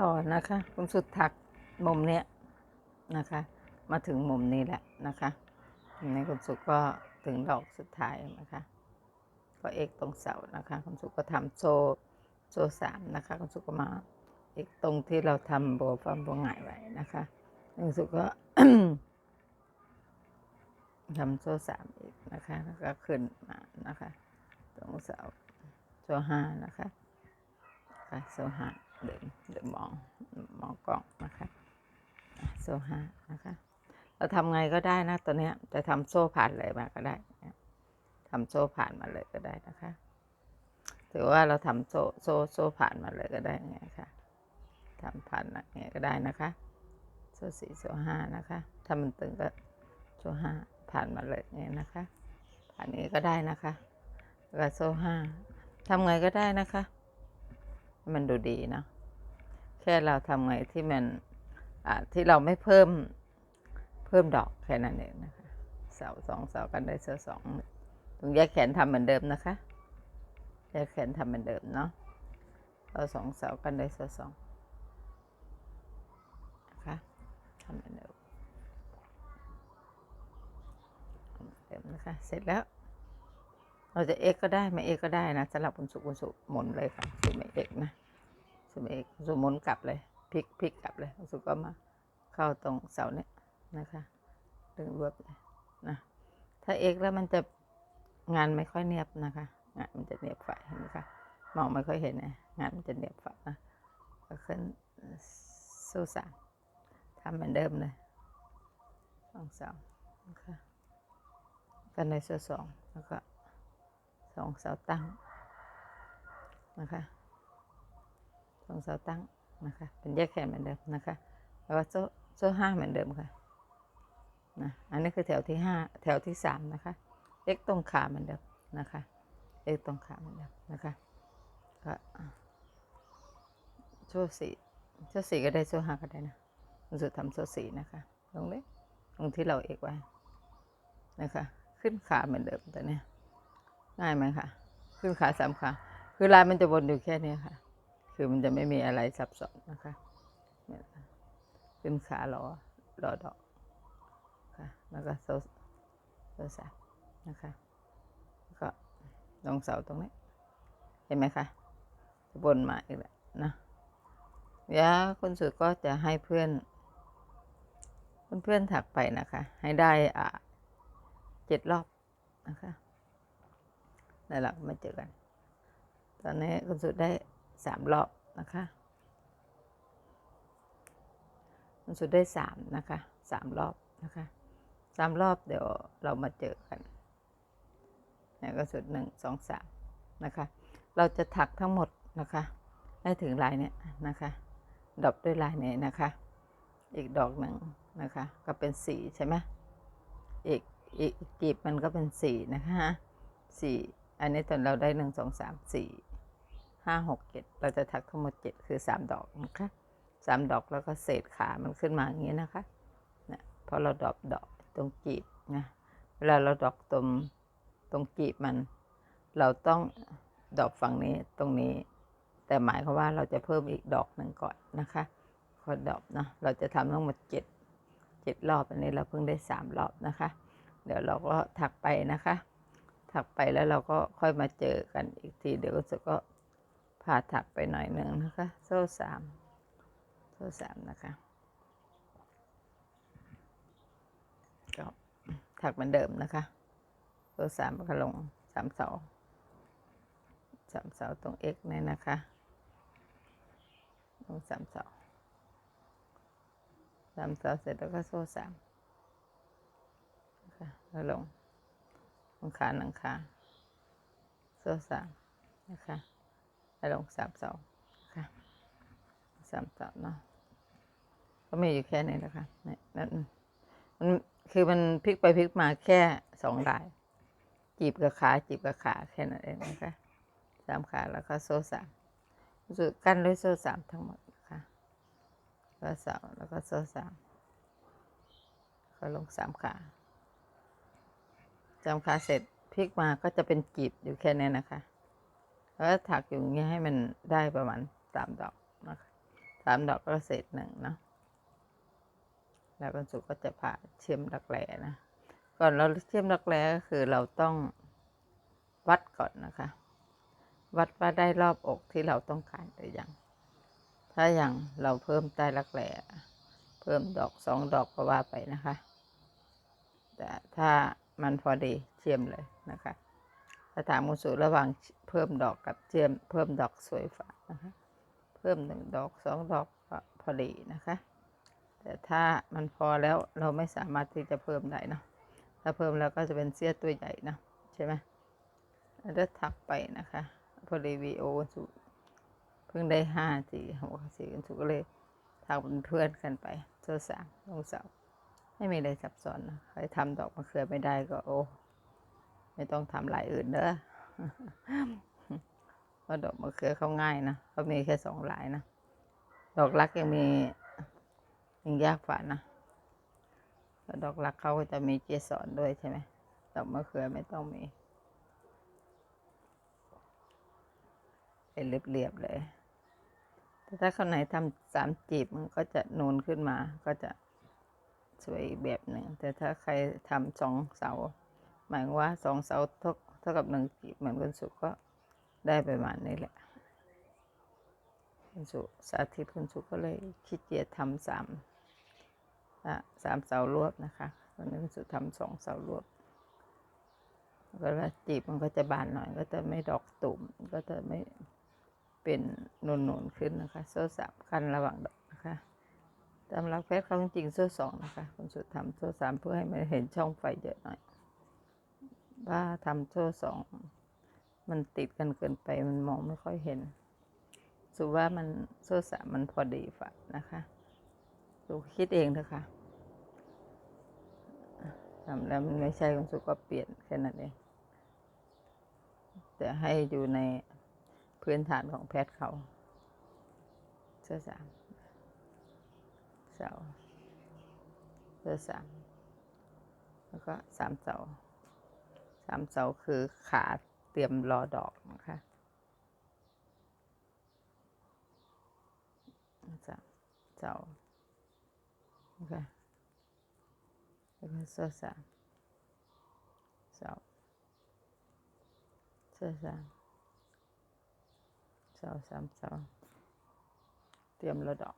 ต่อนะคะคุณสุดถักมุมเนี้ยนะคะ มาถึงมุมนี้แหละนะคะทีนี้คุณสุก็ถึงดอกสุดท้ายนะคะ ก็เอกตรงเสานะคะคุณสุก็ทำโซ่โซ่สามนะคะคุณสุก็มาเอกตรงที่เราทำบัวฟ้าบัวหงายไว้นะคะคุณสุก็ทำโซ่สามอีกนะคะ แล้วก็ขึ้นมานะคะ ตรงเสาโซ่ห้านะคะค่ะโซ่ห้า เดินเดินมองมองกล้องนะคะโซ่ห้านะคะ เราทำไงก็ได้นะตัวเนี้ยจะทำโซ่ผ่านเลยมาก็ได้ทำโซ่ผ่านมาเลยก็ได้นะคะถือว่าเราทำโซ่โซ่โซ่ผ่านมาเลยก็ได้ไงคะทำผ่านไงก็ได้นะคะ โซ่สี่โซ่ห้านะคะ ถ้ามันตึงก็โซ่ห้าผ่านมาเลยไงนะคะ ผ่านนี้ก็ได้นะคะแล้วโซ่ห้าทำไงก็ได้นะคะ มันดูดีเนาะ ค่เราทำไงที่มันที่เราไม่เพิ่มเพิ่มดอกแค่นั้นเองนะคะ เสาสองเสากันได้เสาสองตรงแยกแขนทำเหมือนเดิมนะคะแยกแขนทำเหมือนเดิมเนาะเสาสองเสากันได้เสาสองนะคะทำเหมือนเดิมเหมือนเดิมนะคะ เสร็จแล้ว เราจะเอ็กก็ได้ไม่เอ็กก็ได้นะสำหรับคุณสุคุณสุหมุนเลยค่ะสุไม่เอ็กนะ สุไม่เอกสุหมุนกลับเลยพลิกพลิกกลับเลยสุก็มาเข้าตรงเสาเนี้ยนะคะดึงรวบเลยนะถ้าเอกแล้วมันจะงานไม่ค่อยเนียบนะคะ งานมันจะเนียบฝ่ายเห็นไหมคะมองไม่ค่อยเห็นนะงานมันจะเนียบฝ่ายนะก็ขึ้นสู้สามทำเหมือนเดิมเลยสองเสานะคะกันในเสาสองแล้วก็สองเสาตั้งนะคะ สองเสาตั้งนะคะ เป็นแยกแขนเหมือนเดิมนะคะ แล้วก็โซ่โซ่ห้าเหมือนเดิมค่ะนะอันนี้คือแถวที่ห้าแถวที่สามนะคะเอ็กตรงขาเหมือนเดิมนะคะเอ็กตรงขาเหมือนเดิมนะคะก็โซ่สี่โซ่สี่ก็ได้โซ่ห้าก็ได้นะสุดทำโซ่สี่นะคะตรงนี้ตรงที่เราเอกไว้นะคะ ขึ้นขาเหมือนเดิมแต่เนี้ยง่ายไหมคะขึ้นขาสามขาคือลายมันจะวนอยู่แค่นี้ค่ะ คือมันจะไม่มีอะไรซับซ้อนนะคะ ขึ้นขารอรอดอกค่ะ แล้วก็โซ่โซ่สานะคะแล้วก็ลงเสาตรงนี้ เห็นไหมคะบนมาอีกแล้วนะเดี๋ยวคุณสุดก็จะให้เพื่อนเพื่อนๆถักไปนะคะ ให้ได้อ่าเจ็ดรอบนะคะแล้วเราก็มาเจอกัน ตอนนี้คุณสุดได้ สามรอบนะคะคุณสุดได้สามนะคะสามรอบนะคะสามรอบเดี๋ยวเรามาเจอกันเนี่ยก็สุดหนึ่งสองสามนะคะ เราจะถักทั้งหมดนะคะให้ถึงลายเนี้ยนะคะดอกด้วยลายนี้นะคะ อีกดอกหนึ่งนะคะ ก็เป็นสี่ใช่ไหมอีกอีกอีกกีบมันก็เป็นสี่นะคะสี่อันนี้ตอนเราได้หนึ่งสองสามสี่ ห้าหกเจ็ดเราจะถักทั้งหมดเจ็ดคือสามดอกนะคะสามดอกแล้วก็เศษขามันขึ้นมาอย่างนี้นะคะนี่ยพอเราดอกดอกตรงกีบนะเวลาเราดอกตรงตรงกีบมัน เราต้องดอกฝั่งนี้ตรงนี้ แต่หมายความว่าเราจะเพิ่มอีกดอกหนึ่งก่อนนะคะขอดอกเนาะเราจะทำทั้งหมดเจ็ดเจ็ดรอบอันนี้เราเพิ่งได้สามรอบนะคะ เดี๋ยวเราก็ถักไปนะคะ ถักไปแล้วเราก็ค่อยมาเจอกันอีกทีเดี๋ยวก็ จะก็พาถักไปหน่อยหนึ่งนะคะ โซ่สามโซ่สามนะคะก็ถักเหมือนเดิมนะคะ โซ่สามก็ลงสามเสาสามเสาตรง x เนี่ยนะคะลงสามเสาสามเสาเสร็จแล้วก็โซ่สามนะคะแล้วลงลงขาหนังขาโซ่สามนะคะ แล้วลงสามเสาค่ะสามเสาเนาะก็มีอยู่แค่นี้นะคะนี่นั่นมันคือมันพลิกไปพลิกมาแค่สองลาย จีบกับขาจีบกับขาแค่นั้นเองนะคะสามขาแล้วก็โซ่สามรู้สึกกั้นด้วยโซ่สามทั้งหมดนะคะแล้วเสาแล้วก็โซ่สามก็ลงสามขาจำขาเสร็จพลิกมาก็จะเป็นกีบอยู่แค่นี้นะคะ แล้วถักอยู่อย่างเงี้ยให้มันได้ประมาณสามดอกนะคะสามดอกก็เศษหนึ่งเนาะแล้วคุณสุก็จะผ่าเชื่อมรักแร้นะ ก่อนเราเชื่อมรักแร้ก็คือเราต้องวัดก่อนนะคะ วัดว่าได้รอบอกที่เราต้องการหรือยัง ถ้าอย่างเราเพิ่มใต้รักแร้เพิ่มดอกสองดอกก็ว่าไปนะคะ แต่ถ้ามันพอดีเชื่อมเลยนะคะถ้าถามคุณสุระหว่าง เพิ่มดอกกับเชื่อมเพิ่มดอกสวยฝานะคะ เพิ่มหนึ่งดอกสองดอกพอดีนะคะ แต่ถ้ามันพอแล้วเราไม่สามารถที่จะเพิ่มได้เนะถ้าเพิ่มแล้วก็จะเป็นเสี้ยตัวใหญ่นะใช่ไหมแล้วถักไปนะคะพอดีวีโอสุเพิ่งได้ห้าสี่หกสี่กันสุก็เลยถักเป็นเพื่อนกันไปเสื้อสามลงเสาไม่มีอะไรซับซ้อนนะใครทำดอกมะเขือไม่ได้ก็โอ้ไม่ต้องทำลายอื่นเด้อ เพราะดอกมะเขือเขาง่ายนะเขามีแค่สองลายนะ ดอกรักยังมียังยากกว่านะดอกรักเขาก็จะมีเกสรด้วยใช่ไหมดอกมะเขือไม่ต้องมี เป็นเรียบๆเลย แต่ถ้าคนไหนทำสามจีบมันก็จะนูนขึ้นมา ก็จะสวยอีกแบบหนึ่ง แต่ถ้าใครทำสองเสา หมายว่าสองเสาท่าเท่ากับหนึ่งจีบเหมือนกันสุกก็ได้ประมาณนี้แหละคุณสุสาธิตคุณสุก็เลยขี้เกียจทำสามอะสามเสารวบนะคะวันนี้คุณสุทำสองเสารวบก็แล้วจีบมันก็จะบานหน่อย ก็จะไม่ดอกตุ่มก็จะไม่เป็นนูนๆขึ้นนะคะ โซ่สามกันระหว่างดอกนะคะตามหลักแพทย์เขาจริงโซ่สองนะคะคุณสุทำโซ่สามเพื่อให้มันเห็นช่องไฟเยอะหน่อย ว่าทำโซ่สอง มันติดกันเกินไปมันมองไม่ค่อยเห็น สุว่ามันโซ่สามมันพอดีฝันะคะสุคิดเองเถอะค่ะทำแล้วมันไม่ใช่คุณสุก็เปลี่ยนแค่นั้นเองแต่ให้อยู่ในพื้นฐานของแพทย์เขาโซ่สามเสาโซ่สามแล้วก็สามเสา สามเสาคือขาเตรียมรอดอกนะคะสามเสานะคะแล้วก็โซ่สามเสาโซ่สามเสาสามเสาเตรียมระดอก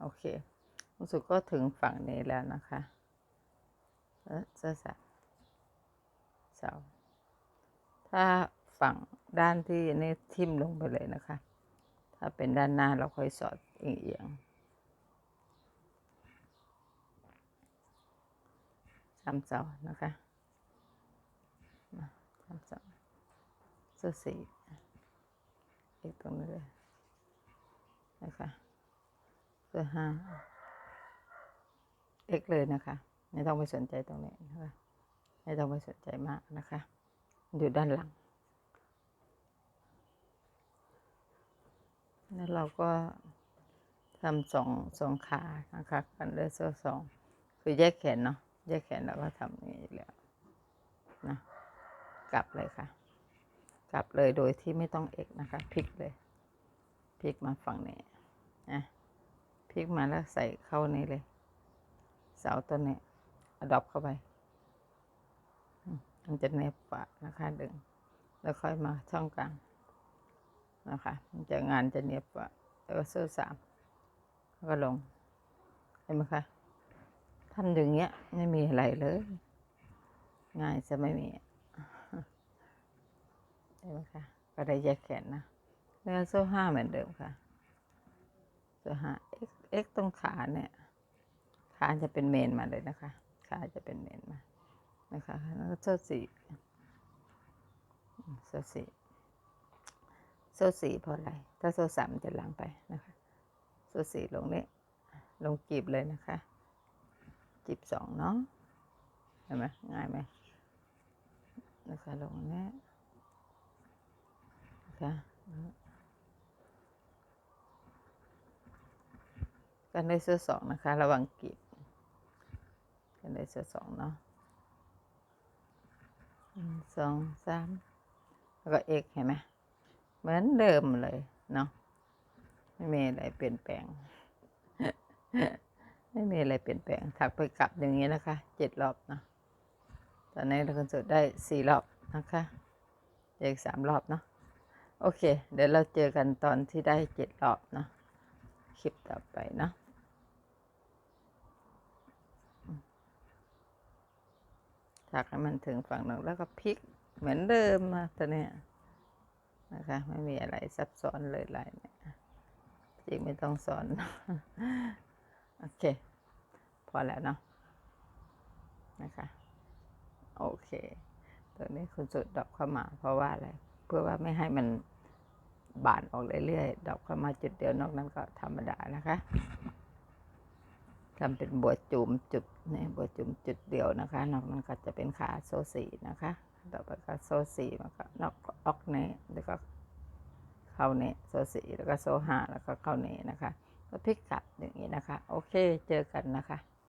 โอเครู้สึกก็ถึงฝั่งนี้แล้วนะคะแล้วโซ่สาม เสา ถ้าฝั่งด้านที่นี่ทิ่มลงไปเลยนะคะ ถ้าเป็นด้านหน้าเราค่อยสอดเอียงๆสามเสานะคะมาสามเสาเสื้อสีอีกตรงนี้เลยนะคะเสื้อห้าเอ็กเลยนะคะ ไม่ต้องไปสนใจตรงนี้นะคะ ไม่ต้องไปสนใจมากนะคะ อยู่ด้านหลัง แล้วเราก็ทำสองสองขานะคะกันเลยเสื้อสองคือแยกแขนเนาะแยกแขนเราก็ทำอย่างนี้แล้วนะกลับเลยค่ะ กลับเลยโดยที่ไม่ต้องเอกนะคะพลิกเลยพลิกมาฝั่งนี้นะพลิกมาแล้วใส่เข้านี้เลย เสาตัวนี้อดอปเข้าไป มันจะเน็บปะนะคะดึง แล้วค่อยมาช่องกลางนะคะมันจะงานจะเนียบกว่าแล้วก็เสื้อสามแล้วก็ลงเห็นไหมคะทำอย่างเงี้ยไม่มีอะไรเลย ง่ายจะไม่มีเห็นไหมคะก็ได้แยกแขนนะแล้วก็โซ่ห้าเหมือนเดิมค่ะโซ่ห้าเอ็กเอ็กตรงขาเนี่ยขาจะเป็นเมนมาเลยนะคะขาจะเป็นเมนมา นะคะแล้วก็โซ่สี่โซ่สี่โซ่สี่พอะไรถ้าโซ่สามจะหลังไปนะคะโซ่สี่ลงนี้ลงจีบเลยนะคะจีบสองเนาะเห็นไหมง่ายไหมนะคะลงนี้นะคะกันได้โซ่สองนะคะ ระวังกีบกันได้โซ่สองเนาะ นึ่งสองสามแล้วก็เอกเห็นไหมเหมือนเดิมเลยเนาะไม่มีอะไรเปลี่ยนแปลง ไม่มีอะไรเปลี่ยนแปลงถักไปกลับอย่างนี้นะคะเจ็ดรอบเนาะตอนนี้เราคนสุดได้สี่รอบนะคะเออีกสามรอบเนาะโอเค เดี๋ยวเราเจอกันตอนที่ได้เจ็ดรอบเนาะคลิปต่อไปเนาะ ถักให้มันถึงฝั่งหนึ่งแล้วก็พลิกเหมือนเดิมมาตอนเนี้ยนะคะไม่มีอะไรซับซ้อนเลยลายเนี่ยจริงไม่ต้องสอน โอเค พอแล้วเนาะนะคะ โอเค ตัวนี้คุณสุดดอกเข้ามา เพราะว่าอะไร เพื่อว่าไม่ให้มันบานออกเรื่อยๆ ดอกเข้ามาจุดเดียวนอกนั้นก็ธรรมดานะคะ ทำเป็นบัวจุ่มจุดนี่บัวจุ่มจุดเดียวนะคะนอกนั้นก็จะเป็นขาโซสีนะคะต่อไปก็โซสีมันก็นอกออกเน่แล้วก็เข้าเน่โซสีแล้วก็โซห้าแล้วก็เข้าเน่นะคะ ก็พลิกกลับอย่างนี้นะคะ โอเคเจอกันนะคะ